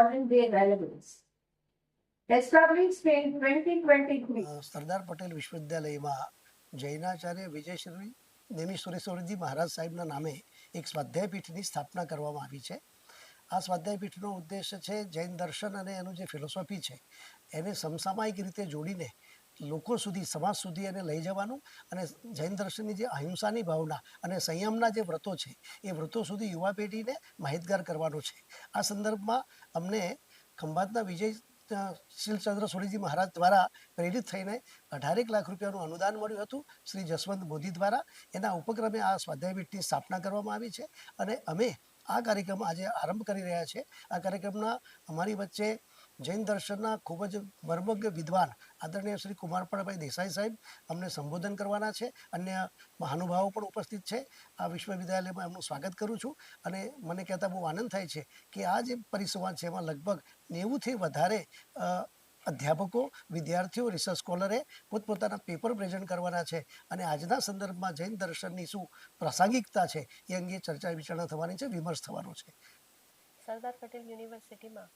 modern day relevance. Established in 2023. Sardar Patel વિશ્વવિદ્યાલયમાં જૈનાચાર્ય વિજયશ્રી નેમિશ્વરેશ્વરજી મહારાજ સાહેબના નામે એક સ્વાધ્યાય પીઠની સ્થાપના કરવામાં આવી છે આ સ્વાધ્યાય પીઠનો ઉદ્દેશ છે જૈન દર્શન અને એનું જે ફિલોસોફી છે એને સમસામાયિક રીતે જોડીને લોકો સુધી, સમાજ સુધી એને લઈ જવાનું અને જૈન દર્શનની જે અહિંસાની ભાવના અને સંયમના જે વ્રતો છે, એ વ્રતો સુધી યુવા પેઢીને માહિતગાર કરવાનું છે. આ સંદર્ભમાં અમને ખંભાતના વિજય શીલચંદ્ર સોઢીજી મહારાજ દ્વારા પ્રેરિત થઈને અઢારેક લાખ રૂપિયાનું અનુદાન મળ્યું હતું શ્રી જસવંત મોદી દ્વારા. એના ઉપક્રમે આ સ્વાધ્યાય પીઠની સ્થાપના કરવામાં આવી છે અને અમે આ કાર્યક્રમ આજે આરંભ કરી રહ્યા છે. આ કાર્યક્રમના અમારી વચ્ચે જૈન દર્શનના ખૂબ જ મર્મજ્ઞ વિદ્વાન આદરણીય શ્રી કુમારપણભાઈ દેસાઈ સાહેબ અમને સંબોધન કરવાના છે. અન્ય મહાનુભાવો પણ ઉપસ્થિત છે. આ વિશ્વવિદ્યાલયમાં એમનું સ્વાગત કરું છું અને મને કહેતા બહુ આનંદ થાય છે કે આ જે પરિસંવાદ છે એમાં લગભગ નેવુંથી વધારે અધ્યાપકો, વિદ્યાર્થીઓ રિસર્ચ સ્કોલરે પોતપોતાના પેપર પ્રેઝન્ટ કરવાના છે અને આજના સંદર્ભમાં જૈન દર્શનની શું પ્રાસંગિકતા છે એ અંગે ચર્ચા વિચારણા થવાની છે, વિમર્શ થવાનો છે. સરદાર પટેલ યુનિવર્સિટીમાં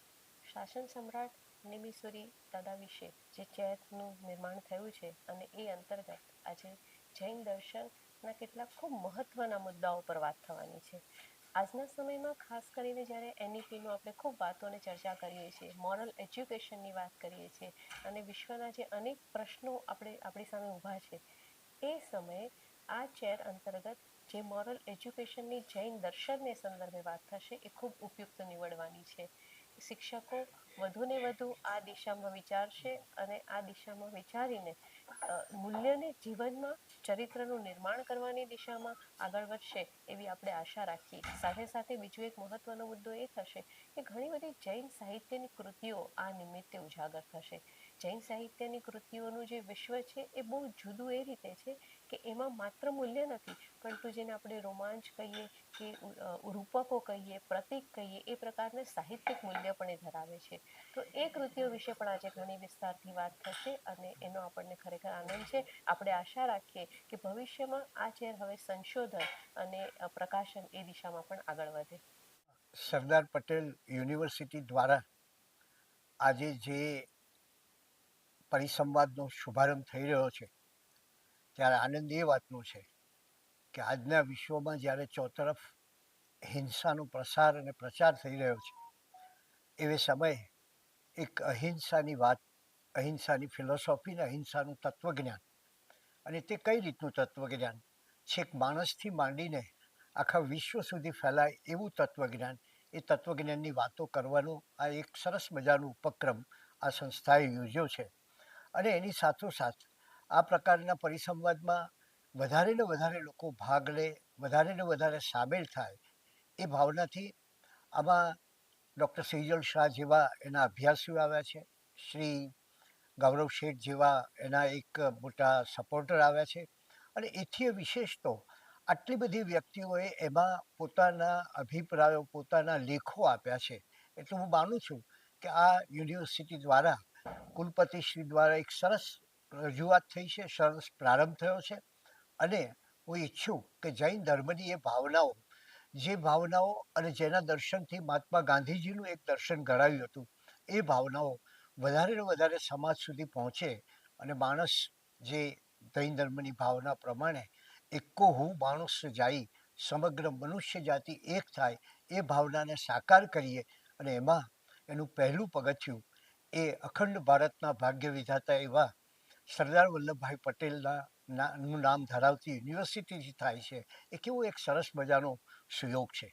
શાસન સમ્રાટ નિમિસુરી દાદા વિશે જે ચેરનું નિર્માણ થયું છે અને એ અંતર્ગત આજે જૈન દર્શનના કેટલાક ખૂબ મહત્વના મુદ્દાઓ પર વાત થવાની છે. આજના સમયમાં ખાસ કરીને જ્યારે એનઈપીનું આપણે ખૂબ વાતોને ચર્ચા કરીએ છીએ, મોરલ એજ્યુકેશનની વાત કરીએ છીએ અને વિશ્વના જે અનેક પ્રશ્નો આપણે આપણી સામે ઊભા છે, એ સમયે આ ચેર અંતર્ગત જે મોરલ એજ્યુકેશનની જૈન દર્શનને સંદર્ભે વાત થશે એ ખૂબ ઉપયુક્ત નીવડવાની છે. શિક્ષકો વધુને વધુ આ દિશામાં વિચારશે અને આ દિશામાં વિચારીને મૂલ્યને જીવનમાં ચરિત્રનું નિર્માણ કરવાની દિશામાં આગળ વધશે એવી આપણે આશા રાખીએ. સાથે સાથે બીજો એક મહત્વનો મુદ્દો એ થશે કે ઘણી બધી જૈન સાહિત્યની કૃતિઓ આ નિમિત્તે ઉજાગર થશે. જૈન સાહિત્યની કૃતિઓનું જે વિશ્વ છે એ બહુ જુદું એ રીતે છે કે એમાં માત્ર મૂલ્ય નથી પરંતુ જેને આપણે રોમાંચ કહીએ કે રૂપકો કહીએ, પ્રતીક કહીએ, એ પ્રકારના સાહિત્યિક મૂલ્ય પણ એ ધરાવે છે. તો એ કૃતિઓ વિશે પણ આજે ઘણી વિસ્તારથી વાત થશે અને એનો આપણને ખરેખર આનંદ છે. આપણે આશા રાખીએ કે ભવિષ્યમાં આ ચેર હવે સંશોધન અને પ્રકાશન એ દિશામાં પણ આગળ વધે. સરદાર પટેલ યુનિવર્સિટી દ્વારા આજે જે પરિસંવાદનો શુભારંભ થઈ રહ્યો છે ત્યારે આનંદ એ વાતનો છે કે આજના વિશ્વમાં જ્યારે ચોતરફ હિંસાનો પ્રસાર અને પ્રચાર થઈ રહ્યો છે, એવે સમયે એક અહિંસાની વાત, અહિંસાની ફિલોસોફી ને અહિંસાનું તત્વજ્ઞાન અને તે કઈ રીતનું તત્વજ્ઞાન? છેક માણસથી માંડીને આખા વિશ્વ સુધી ફેલાય એવું તત્વજ્ઞાન, એ તત્વજ્ઞાનની વાતો કરવાનો આ એક સરસ મજાનો ઉપક્રમ આ સંસ્થાએ યોજ્યો છે અને એની સાથોસાથ આ પ્રકારના પરિસંવાદમાં વધારે ને વધારે લોકો ભાગ લે, વધારે ને વધારે સામેલ થાય એ ભાવનાથી આમાં ડૉક્ટર સેજલ શાહ જેવા એના અભ્યાસીઓ આવ્યા છે, શ્રી ગૌરવ શેઠ જેવા એના એક મોટા સપોર્ટર આવ્યા છે અને એથી વિશેષ તો આટલી બધી વ્યક્તિઓએ એમાં પોતાના અભિપ્રાયો, પોતાના લેખો આપ્યા છે. એટલે હું માનું છું કે આ યુનિવર્સિટી દ્વારા કુલપતિશ્રી દ્વારા એક સરસ રજૂઆત થઈ છે, સરસ પ્રારંભ થયો છે અને હું ઈચ્છું કે જૈન ધર્મની એ ભાવનાઓ, જે ભાવનાઓ અને જેના દર્શનથી મહાત્મા ગાંધીજીનું એક દર્શન ઘડાયું હતું, એ ભાવનાઓ વધારે ને વધારે સમાજ સુધી પહોંચે અને માણસ જે જૈન ધર્મની ભાવના પ્રમાણે એકો હું માણસ જાય સમગ્ર મનુષ્ય જાતિ એક થાય, એ ભાવનાને સાકાર કરીએ અને એમાં એનું પહેલું પગથિયું એ અખંડ ભારતના ભાગ્ય વિધાતા એવા સરદાર વલ્લભભાઈ પટેલના નાનું નામ ધરાવતી યુનિવર્સિટીથી થાય છે, એ કેવો એક સરસ મજાનો સુયોગ છે.